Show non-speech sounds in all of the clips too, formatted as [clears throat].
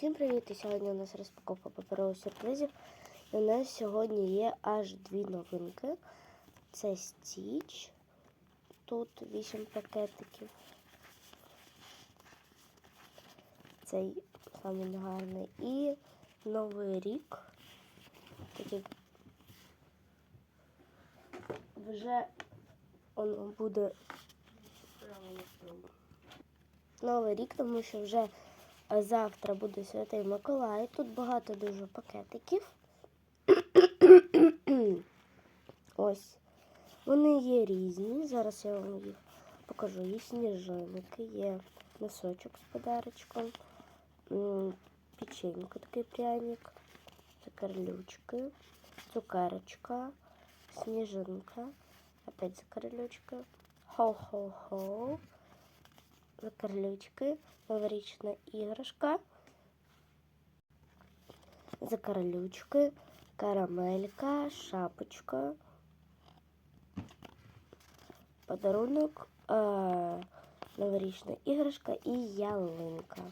Всім привіт! І сьогодні у нас розпаковка паперових сюрпризів. І у нас сьогодні є аж дві новинки. Це Стіч. Тут 8 пакетиків. Цей самий гарний. І Новий рік. Такий вже воно буде Новий рік, тому що вже завтра буде Святий Миколай. Тут багато дуже пакетиків. [clears throat] Ось. Вони є різні. Зараз я вам їх покажу. Є сніжинки, є носочок з подарочком, печенька, такий пряник, закарлючки, цукерочка, сніжинка, опять закарлючка, хо-хо-хо, закарлючки, новорічна іграшка, закарлючки, карамелька, шапочка, подарунок, е, новорічна іграшка і ялинка.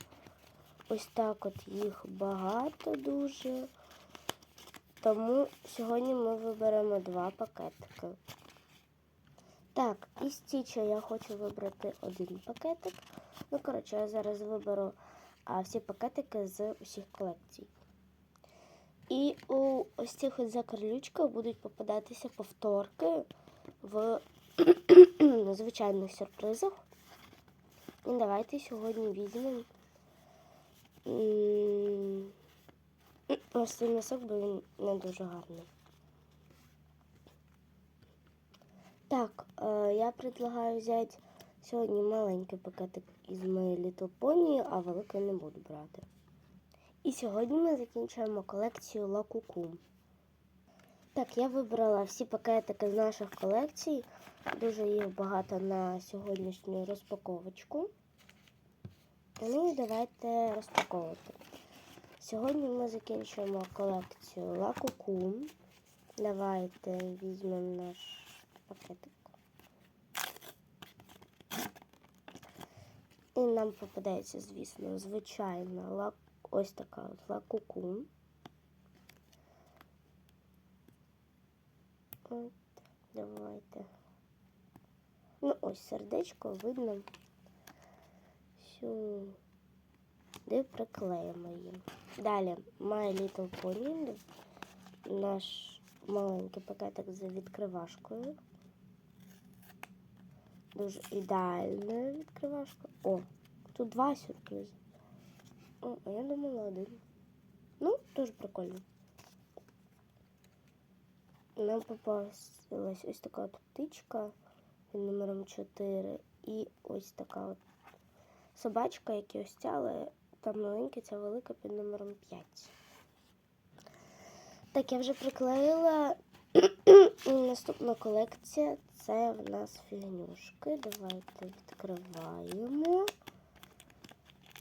Ось так от їх багато дуже. Тому сьогодні ми виберемо два пакетики. Так, із стіча я хочу вибрати один пакетик. Ну, коротше, я зараз виберу а, всі пакетики з усіх колекцій. І у ось цих от закарлючках будуть попадатися повторки в [clears throat] звичайних сюрпризах. І давайте сьогодні візьмемо ось цей носок, бо він не дуже гарний. Так, е, я предлагаю взяти сьогодні маленький пакетик із My Little Pony, а великий не буду брати. І сьогодні ми закінчуємо колекцію Лакуку. Так, я вибрала всі пакетики з наших колекцій. Дуже їх багато на сьогоднішню розпаковочку. Ну і давайте розпаковувати. Сьогодні ми закінчуємо колекцію Лакуку. Давайте візьмемо наш пакетик. І нам попадається, звісно, звичайна лак... ось така от лакуку. От, давайте. Ну, ось сердечко видно. Сюди приклеїмо її. Далі My Little Pony. Наш маленький пакетик з відкривашкою. Дуже ідеальна відкривашка. О, тут два сюрпризи. О, а я думала один. Ну, дуже прикольно. Нам попалась ось така от птичка під номером 4 і ось така от собачка, які ось ця, але там маленька, ця велика під номером 5. Так, я вже приклеїла наступна колекція. Це в нас фігнюшки. Давайте відкриваємо.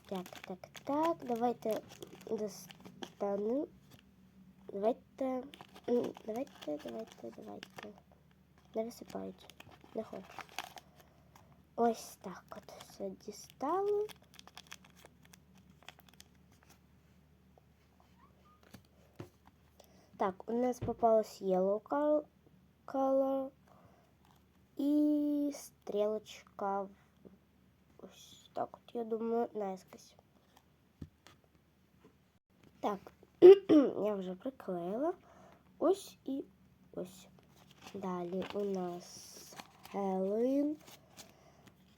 Так, так, так. Давайте достану. Давайте. Давайте, давайте, давайте. Не висипають. Не хочу. Ось так от все дістали. Так, у нас попалась yellow col- color і стрілочка. в- Ось так от, я думаю, наискось. Так, [clears throat] я вже приклеїла. Ось і ось. Далі у нас Хеллоуін.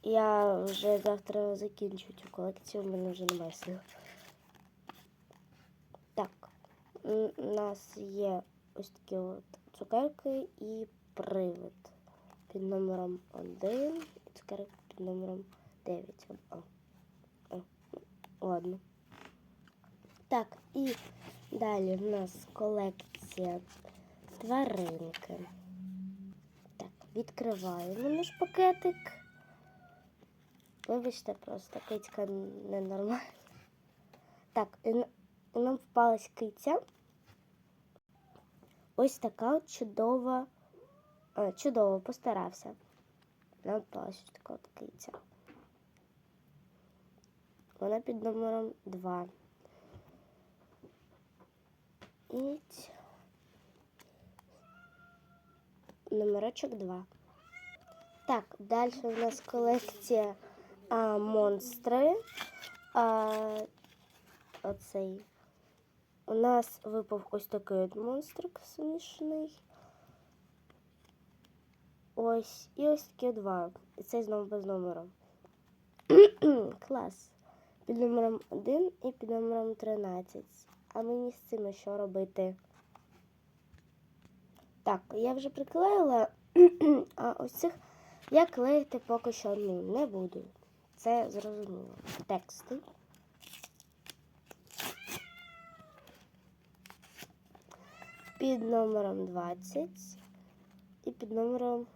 Я вже завтра закінчу цю колекцію, у мене вже немає сил. Так, м, у нас є ось такі от цукерки і привид під номером 1 і цукерки під номером 9. О, о, ладно. Так, і далі в нас колекція тваринки. Так, відкриваємо наш пакетик. Вибачте, просто кицька ненормальна. Так, і нам впалась киця. Ось така чудова, а, чудово постарався. Нам ось така от киця. Вона під номером 2. ць- Номерочок 2. Так, далі у нас колекція а, монстри. А, оцей. У нас випав ось такий от монстрик смішний. Ось. І ось такі два. І цей знову без номера. [clears throat] Клас. Під номером 1 і під номером 13. А мені з цими що робити? Так, я вже приклеїла, [clears throat] а ось цих я клеїти поки що ну, не буду. Це зрозуміло. Тексти. Під номером 20 і під номером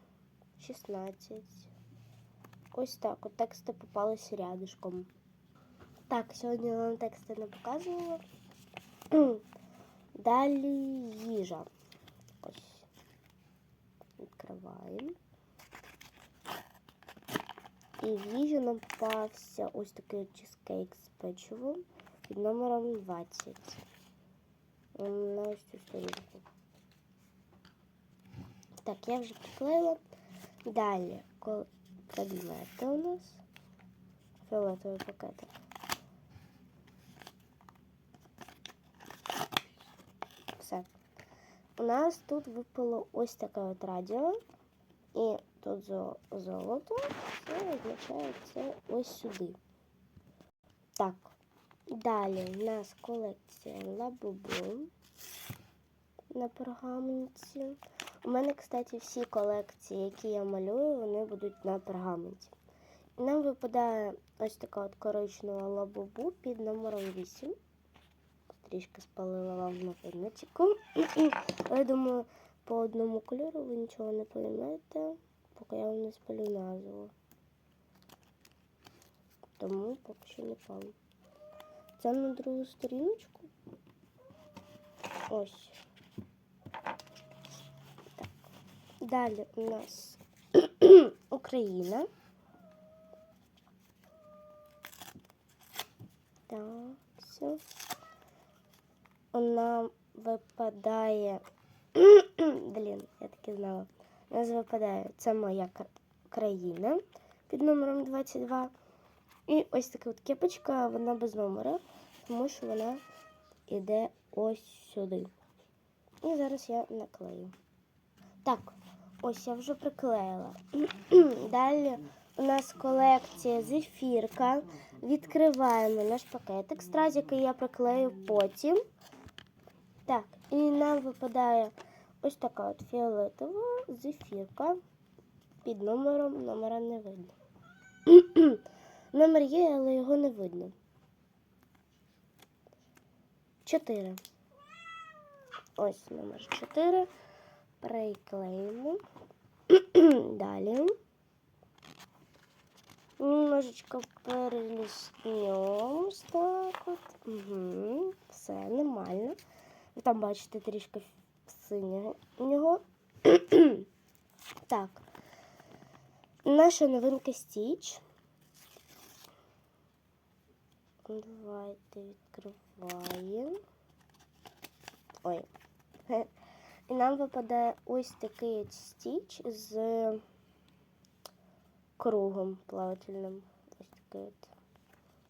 16. Ось так. От тексти попалися рядышком. Так, сьогодні я вам тексти не показувала. [clears throat] Далі їжа. Ось. Відкриваємо. І в їжу нам попався ось такий чизкейк з печивом під номером 20. На ось цю сторінку. Так, я вже приклеїла. Далі кол- предмети у нас. Фіолетовий пакетик. Все. У нас тут випало ось таке от радіо. І тут зо- золото. Це означає це ось сюди. Так. Далі у нас колекція лабубу на пергаменті. У мене, кстати, всі колекції, які я малюю, вони будуть на пергаменті. І нам випадає ось така от коричнева лабубу під номером 8. Трішки спалила вам на пам'ятіку. Я [clears throat] думаю, по одному кольору ви нічого не поймете, поки я вам не спалю назву. Тому поки що не палю. Це на другу сторіночку. Ось. Так. Далі у нас [clears throat] Україна. Так, все. Вона випадає. [clears throat] Блін, я таки знала. У нас випадає це моя країна під номером 22. І ось така от кепочка, вона без номера, тому що вона йде ось сюди. І зараз я наклею. Так, ось я вже приклеїла. [clears throat] Далі у нас колекція зефірка. Відкриваємо наш пакетик. Стразики я приклею потім. Так, і нам випадає ось така от фіолетова зефірка під номером. Номера не видно. [clears throat] Номер є, але його не видно. Чотири. Ось номер чотири. Приклеїмо. [clears throat] Далі. Немножечко переліснем. Так от. Угу. Все нормально. Ви там бачите трішки синього нього. [clears throat] так. Наша новинка Стіч. Давайте відкриваємо. Ой. [laughs] І нам випадає ось такий от стіч з кругом плавательним. Ось такий от.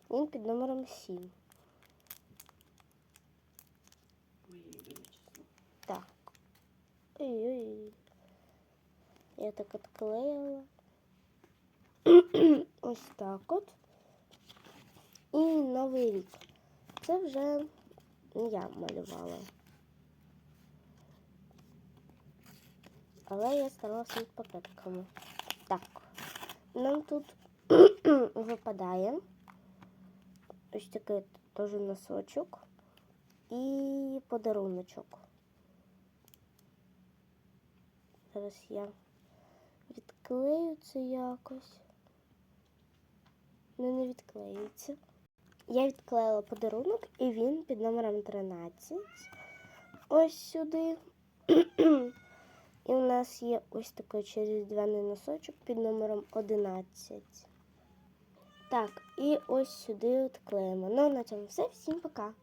Він під номером 7. Так. Ой-ой. Я так отклеила. [clears throat] Ось так от. І Новий рік. Це вже не я малювала. Але я старалася над пакетками. Так. Нам тут [clears throat] випадає ось такий теж носочок і подаруночок. Зараз я відклею це якось. Ну, не відклеюється. Я відклеїла подарунок, і він під номером 13. Ось сюди. І у нас є ось такий черіздвяний носочок під номером 11. Так, і ось сюди от клеїмо. Ну, на цьому все. Всім пока.